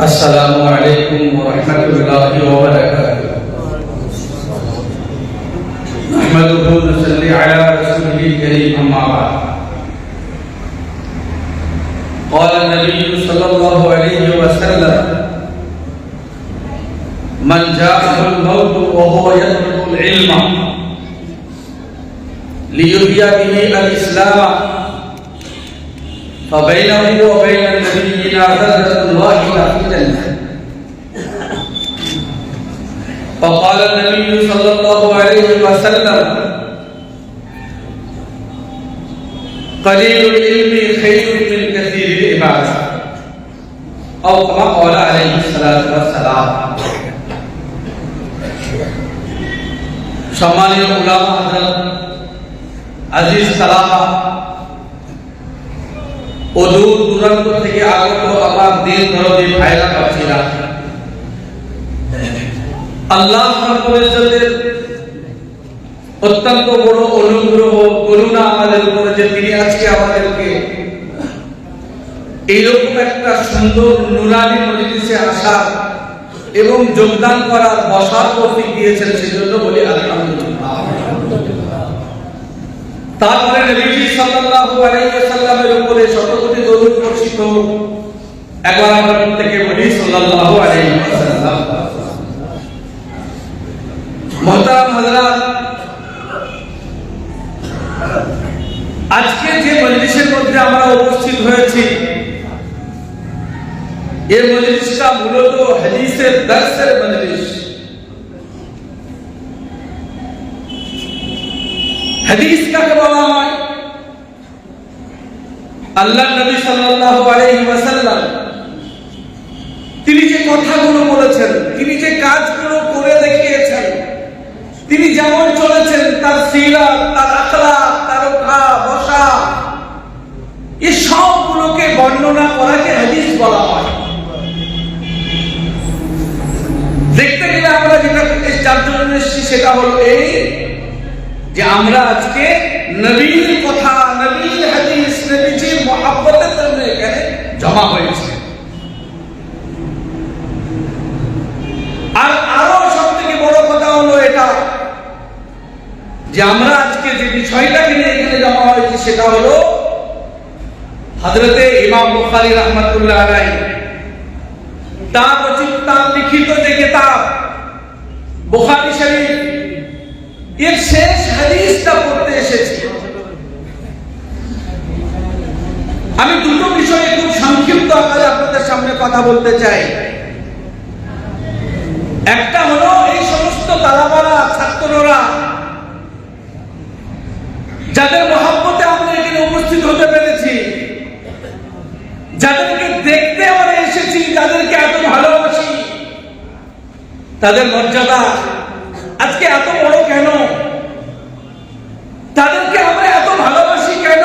السلام عليكم ورحمة الله وبركاته نحمده ونصلي على رسوله الكريم أما بعد۔ قال النبي صلى الله عليه وسلم، من جاءه الموت وهو يطلب العلم ليحيي به الإسلام فبينه وبين نبينا درجة واحدة في الجنة فقال النبي صلى الله عليه وسلم قليل العلم خير من كثير العبادة أو كما قال عليه الصلاة والسلام সম্মানীয় উলামা হযরত আজিজ সালামা ও দূর দূরান্ত থেকে আগত আমার আল্লাহ রাব্বুল অত্যন্ত বড় অনুগ্রহ, করুণা আমাদের উপরে যে তিনি আজকে আমাদেরকে এইরকম একটা সুন্দর নুরানি মজলিসে আসা এবং যোগদান করার বসার তৌফিক দিয়েছেন, সেজন্য বলি আলহামদুলিল্লাহ। তারপরে নবীজি সাল্লাল্লাহু আলাইহি উপরে শতকোটি দরুদ বর্ষিত। একবার বলি সাল্লাল্লাহু আলাইহি মহতারাম আজকে যে মজলিসের মধ্যে আমরা উপস্থিত হয়েছি এই মজলিসটা মূলত হাদিসের দর্শের মজলিস। হাদিস বলা হয়? আল্লাহ নবী সাল্লাল্লাহু আলাইহি ওয়াসাল্লাম তিনি যে কথাগুলো বলেছেন, তিনি যে কাজগুলো করে দেখিয়েছেন, তিনি যেমন চলেছেন, তার সিরাত, তার আখলাক তার ওঠা বসা এই সবগুলোকে বর্ণনা করাকে হাদিস বলা হয়। দেখতে গেলে আমরা যেটা যার জন্য এসেছি সেটা হলো এই যে আমরা আজকে নবীর কথা, নবীর হাদিস নবীজির মহাব্বতের জন্য এখানে জমা হয়েছে। আর আরও সব থেকে বড় কথা হলো এটা, যে আমরা আজকে যে বিষয়টাকে নিয়ে এখানে জমা হয়েছে সেটা হলো হজরতে ইমাম বুখারী রহমতুল্লাহ আলাইহি। তার রচিত, তার লিখিত যে কিতাব, বুখারী শরীফ এর শেষ হাদিসটা পড়তে এসেছি। আমি দুটো বিষয়ে খুব সংক্ষিপ্ত আকারে আপনাদের সামনে কথা বলতে চাই। একটা হলো এই সমস্ত তালাবারা, ছাত্ররা, যাদের মহাব্বতে আমরা এখানে উপস্থিত হতে পেরেছি, যাদেরকে দেখতে আমরা এসেছি, যাদেরকে এত ভালোবাসি, তাদের মর্যাদা আজকে এত বড় কেন? তাদেরকে আমরা এত ভালোবাসি কেন?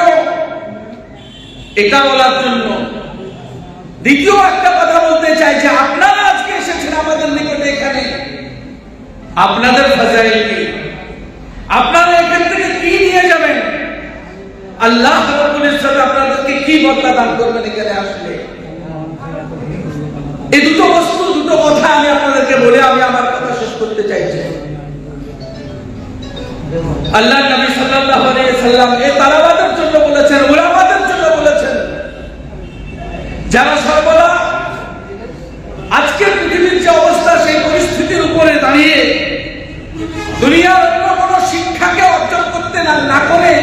এটা বলার জন্য। দ্বিতীয় একটা কথা বলতে চাই যে আপনারা আজকে এসেছেন আমাদের নিকটে এখানে। আপনাদের ফাজাইল আপনারা এখান থেকে কি নিয়ে যাবেন? আল্লাহ রাব্বুল ইজ্জত আপনাদেরকে কি বদলা দান করবেন এখানে আসলে? এই দুটো বস্তু, দুটো কথা আমি আপনাদেরকে বলে আমি আমার কথা শেষ করতে চাইছি। আল্লাহ নবী সাল্লাল্লাহু আলাইহি সাল্লাম এই তালাবাদের জন্য বলেছেন, উলামাদের জন্য বলেছেন, যারা সর্বদা আজকের পৃথিবীর যে অবস্থা, সেই পরিস্থিতির উপরে দাঁড়িয়ে দুনিয়ার অন্য কোন শিক্ষাকে অর্জন করতে না না করে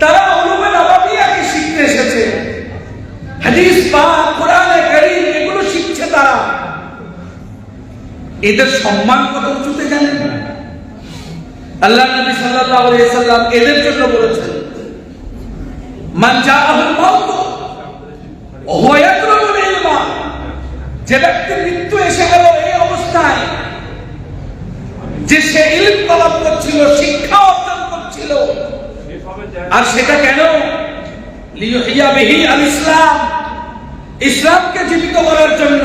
তারা উলুমে নবাবিয়াকে শিখতে এসেছে। হাদিস বা কোরআনে কারীম, এগুলো শিখছে তারা। এদের সম্মান কত উঁচুতে জানেন? আল্লাহ নবী সাল্লাল্লাহু আলাইহি সাল্লাম এদের জন্য বলেছেন, মান জাআহুল মাউত ওয়া ইয়াতলুবুল ইলমা যে ব্যক্তির মৃত্যু এসে গেল এই অবস্থায়, যে সে ইলম তলব করছিল, শিক্ষা অর্জন করছিল, আর সেটা কেন? লিয়ুহিয়া বিহি আল ইসলাম ইসলামকে জীবিত করার জন্য।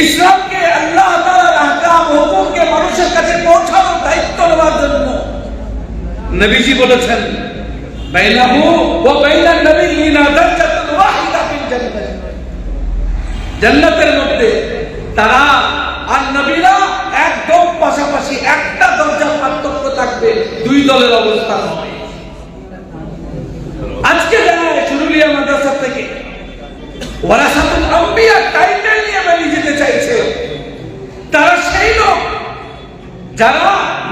ইসলামকে আল্লাহ তাআলার আহকাম, হুকুমকে মানুষের কাছে পৌঁছানোর দায়িত্ব নেওয়ার জন্য। নবীজি বলেছেন, বাইনাহু ওয়া বাইনান নবিয়িনা দারজাতুন ওয়াহিদা ফিল জান্নাহ জান্নাতের মধ্যে তারা আর নবীরা একদম পাশাপাশি একটা দরজার পার্থক্য থাকবে, দুই দলের অবস্থা হবে। আজকে যারা চুরুলিয়া মাদ্রাসা থেকে ওয়ারাসাতুল আম্বিয়া টাইটেল নিয়ে মানে যেতে চাইছে। তারা সেই লোক যারা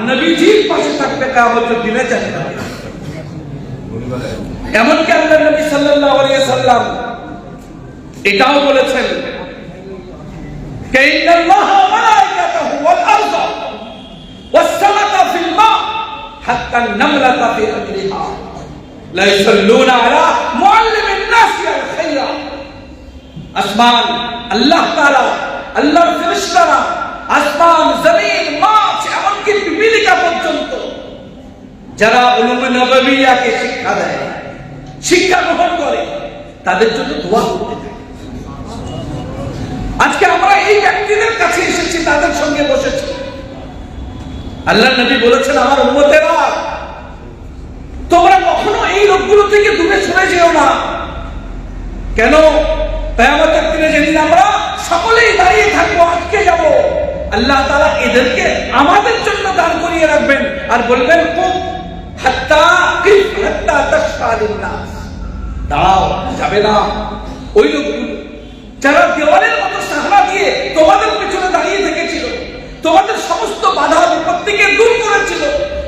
নবীজির পাশে থাকবে কাবত দিনে জানতে পারে এমনকি আল্লাহ নবী সাল্লাল্লাহু আলাইহি সাল্লাম এটাও বলেছেন কাইনাল্লাহ মালাইকাতাহু ওয়াল আরদা ওয়াস-সামাতা ফিল মা হাত্তা নামলাতা ফি আকলিহা লা ইসাল্লুনা আলা আসমান, আল্লাহ তাআলা, আল্লাহর ফেরেশতারা আসমান, জমিন, মাছ, এমনকি পিপিলিকা পর্যন্ত যারা উলুমে শিক্ষা দেয়, শিক্ষা গ্রহণ করে, তাদের জন্য দোয়া করতে আজকে আমরা এই ব্যক্তিদের কাছে এসেছি, তাদের সঙ্গে বসেছি। আল্লাহ নবী বলেছেন, আমার উম্মতেরা, তোমরা কখনো এই লোকগুলো থেকে দূরে সরে যেও না। কেন? কেয়ামতের দিনে যেদিন আমরা সকলেই দাঁড়িয়ে থাকব আজকে যাব, আল্লাহ তাআলা এদেরকে আমাদের জন্য দান করিয়ে রাখবেন আর বলবেন, কুম হাত্তা কিফ, হাত্তা তাশফালিন নাস। দাঁড়াও, যাবে না। ওই লোকগুলো, যারা দেওয়ালের মতো সাহারা দিয়ে তোমাদের পেছনে দাঁড়িয়ে থেকেছিল, তোমাদের সমস্ত বাধা বিপত্তিকে দূর করেছিল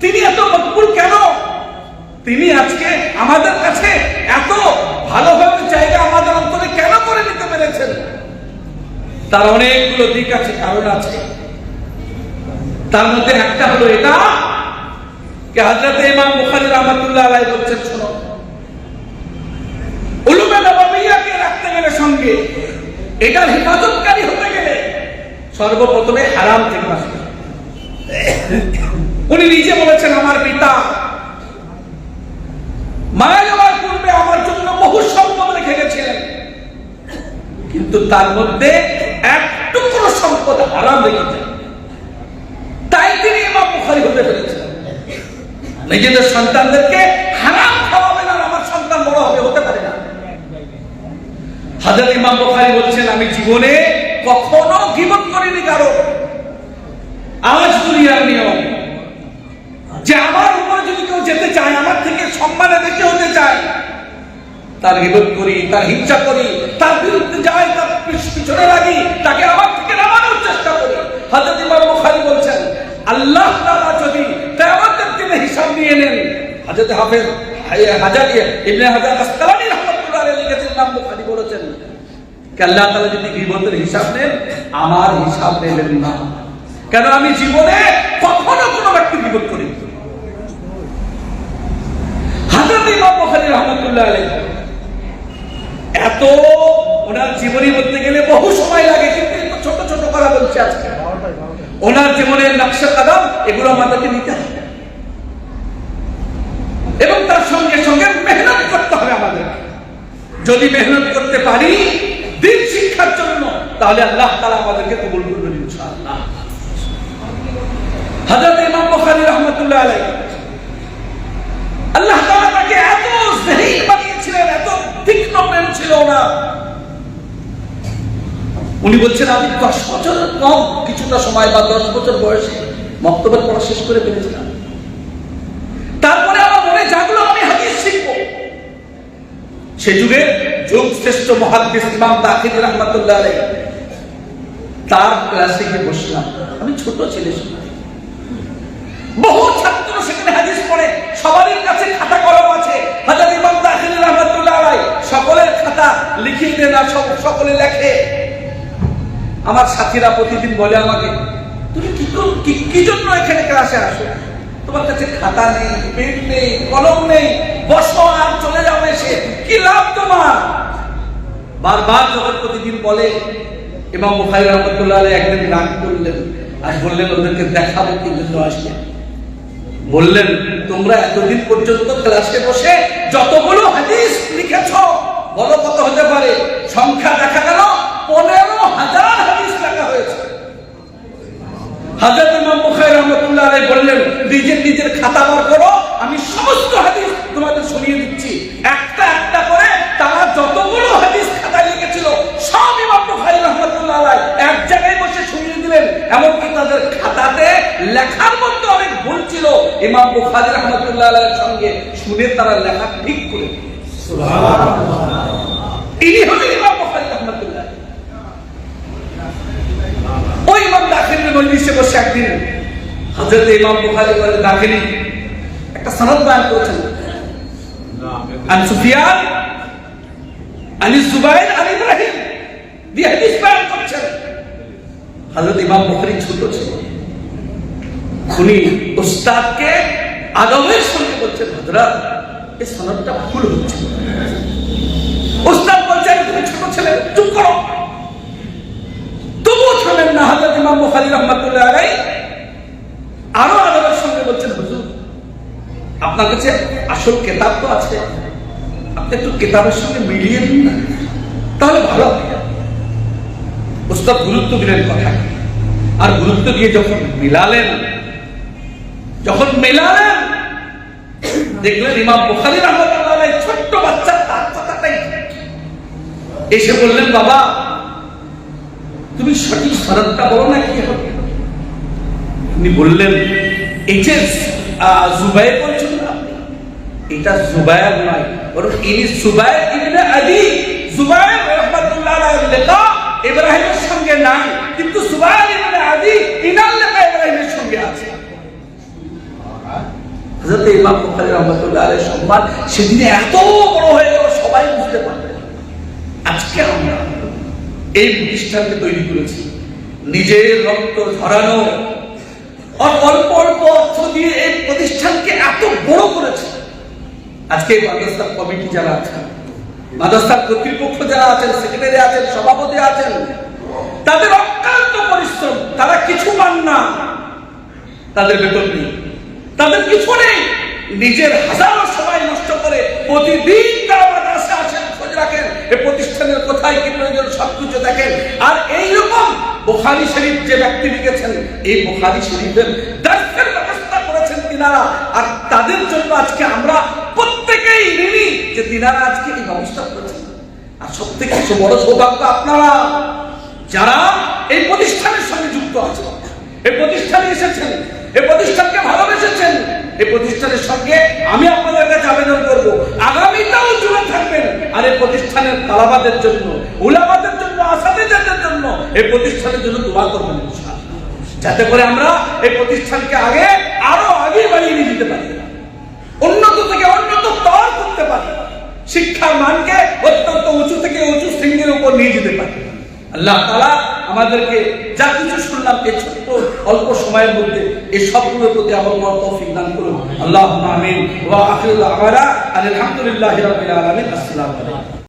তিনি এত মকবুল কেন? তিনি আজকে আমাদের কাছে এত ভালোভাবে জায়গা আমাদের অন্তরে কেন করে নিতে পেরেছেন? তার অনেকগুলো দিক আছে, কারণ আছে। তার মধ্যে একটা হলো এটা, যে হযরত ইমাম বুখারী রাহমাতুল্লাহ আলাইহি বলছেন, শোনো। উলুমে নববিয়াকে রাখতে গেলে সঙ্গে এটার হেফাজতকারী হতে গেলে সর্বপ্রথমে হারাম থেকে। উনি নিজে বলেছেন, আমার পিতা মারা যাওয়ার পূর্বে আমার জন্য বহু সম্পদ রেখে গেছিলেন। কিন্তু তার মধ্যে এক সম্পদ হারাম রেখেছেন তাই তিনি ইমাম বুখারী হতে পেরেছেন। নিজেদের সন্তানদেরকে হারাম খাওয়াবেন আর আমার সন্তান বড় হবে, হতে পারে না। হাজার ইমাম বুখারী বলছেন, আমি জীবনে কখনো গিবত করিনি কারও। আজ দুনিয়ার নিয়ম যে আমার উপর যদি কেউ যেতে চায়, আমার থেকে সম্মানে বেঁচে হতে চায়, তার গিবত করি, তার হিংসা করি, তার বিরুদ্ধে যাই, তার পিছনে লাগি, তাকে আমার থেকে নামানোর চেষ্টা করি। হাজরত ইমাম বুখারী বলছেন, আল্লাহ তাআলা যদি কিয়ামতের দিনে হিসাব নিয়ে নেন, হাজরত হাফেজ হাজার, ইবনে হাজার আসকালানি রাহমাতুল্লাহ আলাইহি লিখেছেন, ইমাম বুখারী বলেছেন আল্লাহ তাআলা যদি গিবতের হিসাব নেন, আমার হিসাব নেবেন না। কেন আমি জীবনে কখনো কোনো ব্যক্তি বিপদ করিনি? যদি মেহনত করতে পারি দিন শিক্ষার জন্য, তাহলে আল্লাহ তাআলা আমাদেরকে কবুল করবেন ইনশাআল্লাহ। আল্লাহ তীক্ষ্ণ প্রেম ছিল না উনি বলছেন, আমি দশ বছর কম, কিছুটা সময় বা দশ বছর বয়সে পড়া শেষ করে ফেলেছিলাম। তারপরে আমার মনে আমি হাদিস সে যুগে যুগ শ্রেষ্ঠ মহাদ্দিস ইমাম দাখিল রহমাতুল্লাহ আলাইহি। তার ক্লাসে গিয়ে বসলাম। আমি ছোট ছেলে বহু ছাত্র সেখানে হাদিস পড়ে। সবারই কাছে খাতা কলম আছে। হাজার খাতা লিখিয়ে দেন সব সকলে লেখে। আমার সাথীরা প্রতিদিন বলে আমাকে, তুমি কি কি কি জন্য এখানে ক্লাসে আসো? তোমার কাছে খাতা নেই, পেন নেই, কলম নেই, বসো আর চলে যাও এসে। কি লাভ তোমার? বারবার যখন প্রতিদিন বলে, ইমাম বুখারী রহমতুল্লাহ একদিন রাগ করলেন, আর বললেন, ওদেরকে দেখাবো কি জন্য আসছে বললেন, তোমরা এতদিন পর্যন্ত ক্লাসে বসে যতগুলো হাদিস লিখেছ বলো কত হতে পারে। সংখ্যা দেখা গেল, পনেরো হাজার হাদিস লেখা হয়েছে। হাজরত ইমাম বুখারী রাহমাতুল্লাহ আলাইহি বললেন, নিজের নিজের খাতা বার করো, আমি সমস্ত হাদিস তোমাদের শুনিয়ে দিচ্ছি। একটা একটা করে তারা যতগুলো হাদিস খাতায় লিখেছিল, সব ইমাম বুখারী রাহমাতুল্লাহ আলাইহি এক জায়গায় বসে শুনিয়ে দিলেন। এমনকি তাদের খাতাতে লেখার মধ্যে অনেক ভুল ছিল। ইমাম বুখারী রাহমাতুল্লাহ আলাইহির সঙ্গে শুনে তারা লেখা ঠিক করে। ইনি হলেন ইমাম বুখারী রাহমাতুল্লাহ। ওই ইমাম দাখিলের মজলিসে বসে একদিন হযরত ইমাম বুখারী বলে, দাখিলি, একটা সনদ বয়ান করেছেন। আন সুফিয়ান, আনি জুবাইর আন ইব্রাহিম দিয়ে হাদিস বয়ান করছেন। হযরত ইমাম বুখারী ছোট ছিল। উনি উস্তাদকে আদবের সঙ্গে বলছেন, হযরত এই সনদটা ভুল হচ্ছে। উস্তাদ বলছেন তুমি ছোট ছেলে, চুপ করো। তবুও থামেন না হযরত ইমাম বুখারী রাহমাতুল্লাহ আলাইহি। আরও আদবের সঙ্গে বলছেন, হুজুর, আপনার কাছে আসল কিতাব তো আছে। আপনি একটু কিতাবের সঙ্গে মিলিয়ে দিন না, তাহলে ভালো হবে। উস্তাদ গুরুত্ব দিলেন কথা আর গুরুত্ব দিয়ে যখন মিলালেন, যখন মেলালেন দেখলেন ইমাম বুখারী রাহমাতুল্লাহ আলাইহি ছোট্ট বাচ্চা তার কথাটাই এসে বললেন বাবা তুমি সঠিক সনদটা বলো না কি হবে? উনি বললেন এই যে আহ, জুবাইর বলছেন এটা জুবাইর নয় বরং ইনি জুবাইর ইবনে আদি জুবাইর রাহমাতুল্লাহ আলাইহির লেখা হযরত ইমাম বুখারী রাহমাতুল্লাহ আলাইহির সম্মান সেদিনে এত বড় হয়ে গেল, সবাই বুঝতে পারলেন আজকে আমরা এই প্রতিষ্ঠানকে তৈরি করেছি। নিজের রক্ত আর অল্প অল্প অর্থ দিয়ে এই প্রতিষ্ঠানকে এত বড় করেছে। আজকে এই মাদ্রাসার কমিটি যারা আছেন, মাদ্রাসার কর্তৃপক্ষ যারা আছেন, সেক্রেটারি আছেন, সভাপতি আছেন, তাদের অক্লান্ত পরিশ্রম, তারা কিছু পান না। তাদের বেতন নেই। তাদের কিছু নেই। নিজের হাজারো সময় নষ্ট করে প্রতিদিন তারা আসেন খোঁজ রাখেন। এই প্রতিষ্ঠানের কোথায় কি প্রয়োজন সবকিছু দেখেন। আর এইরকম বুখারী শরীফ যে ব্যক্তি লিখেছেন, এই বুখারী শরীফের দার্সের ব্যবস্থা করেছেন তিনারা। আর তাদের জন্য আজকে আমরা প্রত্যেকেই ঋণী যে তিনারা আজকে এই ব্যবস্থা করেছেন। আর সব থেকে বড় সৌভাগ্য আপনারা, যারা এই প্রতিষ্ঠানের সঙ্গে যুক্ত আছেন। এই প্রতিষ্ঠানে এসেছেন এই প্রতিষ্ঠানকে ভালোবেসেছেন এই প্রতিষ্ঠানের সঙ্গে আমি আপনাদের কাছে আবেদন করব। আগামীটাও জুড়ে থাকবেন। আর এই প্রতিষ্ঠানের তালাবাদের জন্য, উলামাদের জন্য আসাদিদের জন্য এই প্রতিষ্ঠানের জন্য দোয়া করবেন যাতে করে আমরা এই প্রতিষ্ঠানকে আগে, আরও আগে বাড়িয়ে নিয়ে যেতে পারি। উন্নত থেকে উন্নত স্তর করতে পারি। শিক্ষার মানকে অত্যন্ত উঁচু থেকে উঁচু শৃঙ্গের উপর নিয়ে যেতে পারি। আল্লাহ তাআলা আমাদেরকে যা কিছু শুনলাম এই ছোট্ট অল্প সময়ের মধ্যে এই সবগুলোর প্রতি আমার মন তৌফিক দান করুন। আল্লাহ আমিন। ওয়া আখিরুল আমারা আলহামদুলিল্লাহি রাব্বিল আলামিন। আসসালামু আলাইকুম।